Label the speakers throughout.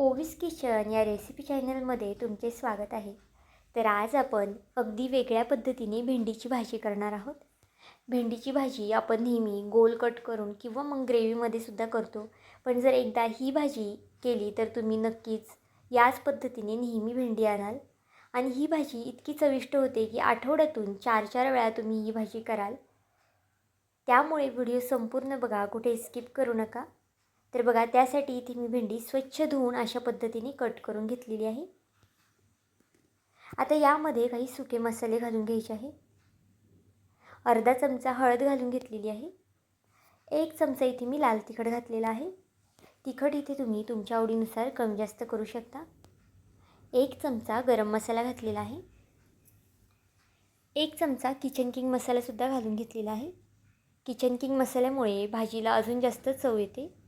Speaker 1: ओवीस kitchen या recipe चॅनलमध्ये तुमचे स्वागत आहे. तर आज आपण अगदी वेगळ्या पद्धतीने भेंडीची भाजी करणार आहोत. भेंडीची भाजी आपण नेहमी गोल कट करून किंवा मग ग्रेव्हीमध्ये सुद्धा करतो. पण जर एकदा ही भाजी केली तर तुम्ही नक्कीच याच पद्धतीने नेहमी भेंडी आणाल. आणि ही भाजी इतकी चविष्ट होते की आठवड्यातून चार चार वेळा तुम्ही ही भाजी कराल. त्यामुळे व्हिडिओ संपूर्ण बघा कुठे स्किप करू नका. तर बघा त्यासाठी इथे मी भेंडी स्वच्छ धुवून अशा पद्धतीने कट करून घेतलेली आहे. आता यामध्ये काही सुके मसाले घालून घ्यायचे आहे. अर्धा चमचा हळद घालून घेतलेली आहे. एक चमचा इथे मी लाल तिखट घातलेला आहे. तिखट इथे तुम्ही तुमच्या आवडीनुसार कमी जास्त करू शकता. एक चमचा गरम मसाला घातलेला आहे. एक चमचा किचन किंग मसालासुद्धा घालून घेतलेला आहे. किचन किंग मसाल्यामुळे भाजीला अजून जास्त चव येते.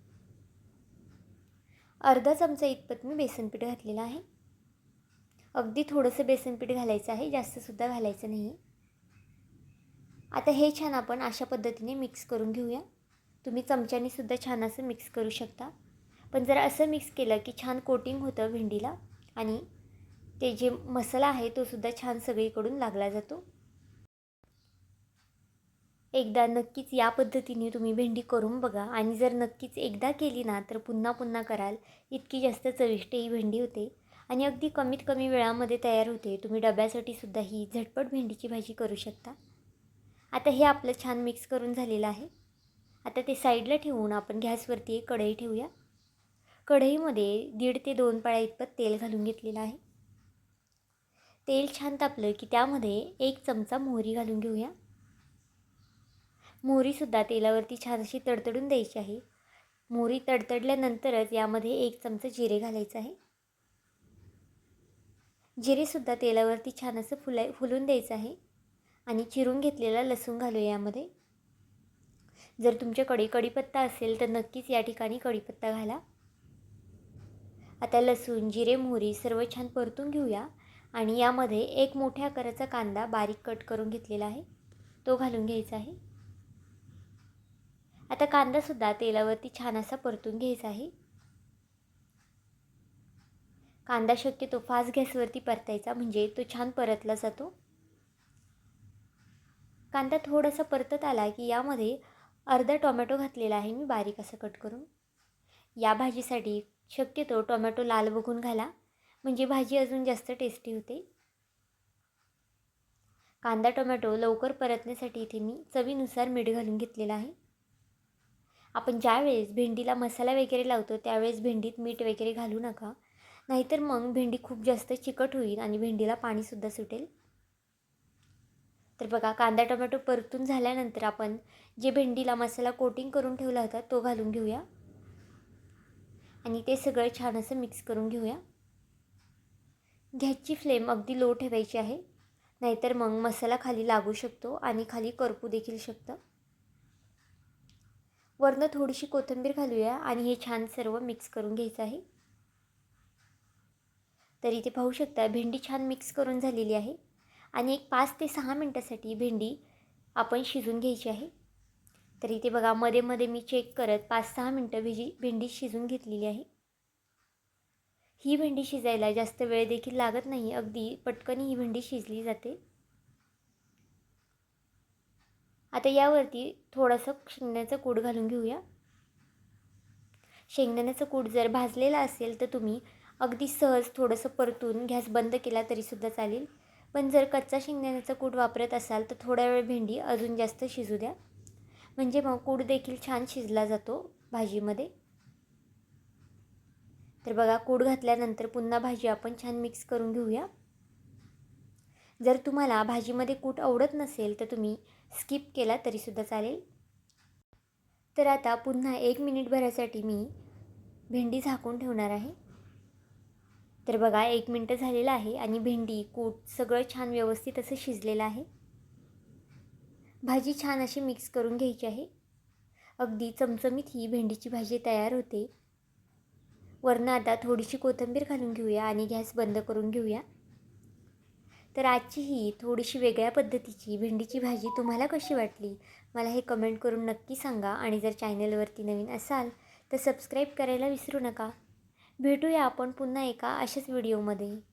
Speaker 1: अर्धा चमचा इतपत मी बेसनपीठ घातलेलं आहे. अगदी थोडंसं बेसनपीठ घालायचं आहे जास्तसुद्धा घालायचं नाही. आता हे छान आपण अशा पद्धतीने मिक्स करून घेऊया. तुम्ही चमच्यानीसुद्धा छान असं मिक्स करू शकता. पण जर असं मिक्स केलं की छान कोटिंग होतं भेंडीला आणि ते जे मसाला आहे तो सुद्धा छान सगळीकडून लागला जातो. एकदा नक्कीच या पद्धतीने तुम्ही भेंडी करून बघा. आणि जर नक्कीच एकदा केली ना तर पुन्हा पुन्हा कराल. इतकी जास्त चविष्ट ही भेंडी होते. आणि अगदी कमीत कमी वेळामध्ये तयार होते. तुम्ही डब्यासाठी सुद्धा ही झटपट भेंडीची भाजी करू शकता. आता हे आपलं छान मिक्स करून झालेलं आहे. आता ते साईडला ठेवून आपण गॅसवरती एक कढई ठेवूया. कढईमध्ये दीड ते दोन पाळ्या इतपत तेल घालून घेतलेलं आहे. तेल छान तापलं की त्यामध्ये एक चमचा मोहरी घालून घेऊया. मोहरीसुद्धा तेलावरती छान अशी तडतडून द्यायची आहे. मोहरी तडतडल्यानंतरच यामध्ये एक चमचा जिरे घालायचं आहे. जिरेसुद्धा तेलावरती छान असं फुलाय फुलून द्यायचं आहे. आणि चिरून घेतलेला लसूण घालूया यामध्ये. जर तुमच्याकडे कढीपत्ता असेल तर नक्कीच या ठिकाणी कढीपत्ता घाला. आता लसूण जिरे मोहरी सर्व छान परतून घेऊया. आणि यामध्ये एक मोठ्या आकाराचा कांदा बारीक कट करून घेतलेला आहे. तो घालून घ्यायचा आहे. आता कांदासुद्धा तेलावरती छान असा परतून घ्यायचा आहे. कांदा शक्यतो फास्ट गॅसवरती परतायचा म्हणजे तो छान परतला जातो. कांदा थोडासा परतत आला की यामध्ये अर्धा टोमॅटो घातलेला आहे मी बारीक असं कट करून. या भाजीसाठी शक्यतो टोमॅटो लाल बघून घाला म्हणजे भाजी अजून जास्त टेस्टी होते. कांदा टोमॅटो लवकर परतण्यासाठी इथे मी चवीनुसार मीठ घालून घेतलेला आहे. आपण ज्यावेळेस भेंडीला मसाला वगैरे लावतो त्यावेळेस भेंडीत मीठ वगैरे घालू नका. नाहीतर मग भेंडी खूप जास्त चिकट होईल आणि भेंडीला पाणीसुद्धा सुटेल. तर बघा कांदा टोमॅटो परतून झाल्यानंतर आपण जे भेंडीला मसाला कोटिंग करून ठेवला होता तो घालून घेऊया. आणि ते सगळं छान असं मिक्स करून घेऊया. गॅसची फ्लेम अगदी लो ठेवायची आहे. नाहीतर मग मसाला खाली लागू शकतो आणि खाली करपू देखील शकतं. वरनं थोडीशी कोथिंबीर घालूया आणि हे छान सर्व मिक्स करून घ्यायचं आहे. तर इथे पाहू शकता भेंडी छान मिक्स करून झालेली आहे. आणि एक पाच ते सहा मिनटासाठी भेंडी आपण शिजून घ्यायची आहे. तर इथे बघा मध्ये मध्ये मी चेक करत पाच सहा मिनटं भेजी भेंडी शिजून घेतलेली आहे. ही भेंडी शिजायला जास्त वेळ देखील लागत नाही अगदी पटकन ही भेंडी शिजली जाते. आता यावरती थोडंसं शेंगण्याचं कूट घालून घेऊया. शेंगदाण्याचं कूट जर भाजलेला असेल तर तुम्ही अगदी सहज थोडंसं परतून गॅस बंद केला तरीसुद्धा चालेल. पण जर कच्चा शेंगदाण्याचा कूट वापरत असाल तर थोड्या वेळ भेंडी अजून जास्त शिजू द्या. म्हणजे मग कूट देखील छान शिजला जातो भाजीमध्ये. तर बघा कूट घातल्यानंतर पुन्हा भाजी आपण छान मिक्स करून घेऊया. जर तुम्हाला भाजीमध्ये कूट आवडत नसेल तर तुम्ही स्किप केला तरीसुद्धा चालेल. तर आता पुन्हा एक मिनिटभरासाठी मी भेंडी झाकून ठेवणार आहे. तर बघा एक मिनटं झालेलं आहे आणि भेंडी कूट सगळं छान व्यवस्थित असं शिजलेलं आहे. भाजी छान अशी मिक्स करून घ्यायची आहे. अगदी चमचमीत ही भेंडीची भाजी तयार होते. वरनं आता थोडीशी कोथिंबीर घालून घेऊया आणि गॅस बंद करून घेऊया. तर आजची ही थोडीशी वेगळ्या पद्धतीची भेंडीची भाजी तुम्हाला कशी वाटली? मला हे कमेंट करून नक्की सांगा आणि जर चॅनलवरती नवीन असाल तर सबस्क्राईब करायला विसरू नका. भेटूया आपण पुन्हा एका अशाच व्हिडिओमध्ये